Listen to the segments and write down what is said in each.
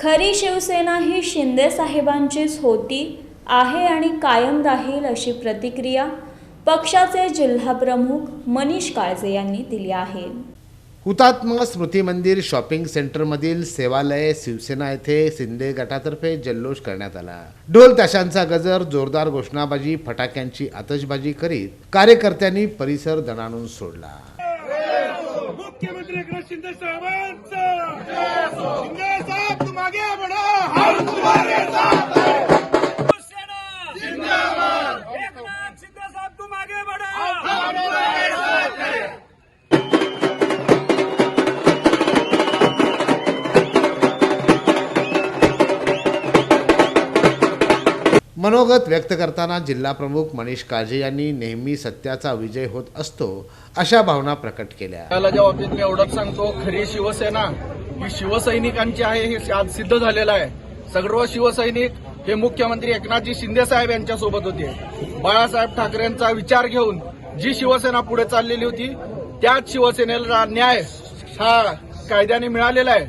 खरी शिवसेना ही शिंदे साहेबांचीच होती आहे आणि कायम राहील अशी प्रतिक्रिया पक्षाचे जिल्हाप्रमुख मनीष काळजे यांनी दिली आहे. हुतात्मा स्मृती मंदिर शॉपिंग सेंटरमधील सेवालय शिवसेना येथे शिंदे गटातर्फे जल्लोष करण्यात आला. ढोल ताशांचा गजर जोरदार घोषणाबाजी फटाक्यांची आतषबाजी करीत कार्यकर्त्यांनी परिसर दणाणून सोडला. मुख्यमंत्री एकनाथ शिंदे साहेबांचा! मनोगत व्यक्त करताना जिल्हा प्रमुख मनीष काळजे यांनी नेहमी सत्याचा विजय होत असतो अशा भावना प्रकट केल्या. त्याला बाबतीत मी एवढंच सांगतो खरी शिवसेना ही शिवसैनिकांची आहे हे आज सिद्ध झालेलं आहे. सर्व शिवसैनिक हे मुख्यमंत्री एकनाथजी शिंदे साहेब यांच्यासोबत होते. बाळासाहेब ठाकरेंचा विचार घेऊन जी शिवसेना पुढे चाललेली होती त्याच शिवसेनेला न्याय हा कायद्याने मिळालेला आहे.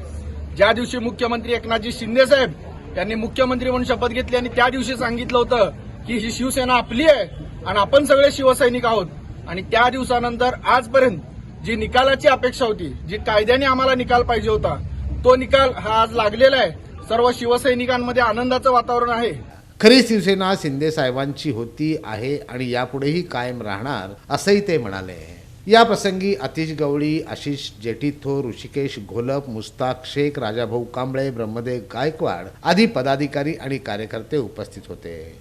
ज्या दिवशी मुख्यमंत्री एकनाथजी शिंदे साहेब यांनी मुख्यमंत्री म्हणून शपथ घेतली आणि त्या दिवशी सांगितलं होतं की ही शिवसेना आपली आहे आणि आपण सगळे शिवसैनिक आहोत. आणि त्या दिवसानंतर आजपर्यंत जी निकालाची अपेक्षा होती जी कायद्याने आम्हाला निकाल पाहिजे होता तो निकाल हा आज लागलेला आहे. सर्व शिवसैनिकांमध्ये आनंदाचं वातावरण आहे. खरी शिवसेना शिंदे साहेबांची होती आहे आणि यापुढेही कायम राहणार असंही ते म्हणाले. या प्रसंगी अतिश गवळी आशिष जेटीथो ऋषिकेश घोलप मुस्ताक शेख राजाभाऊ कांबळे ब्रह्मदेव गायकवाड आदी पदाधिकारी आणि कार्यकर्ते उपस्थित होते.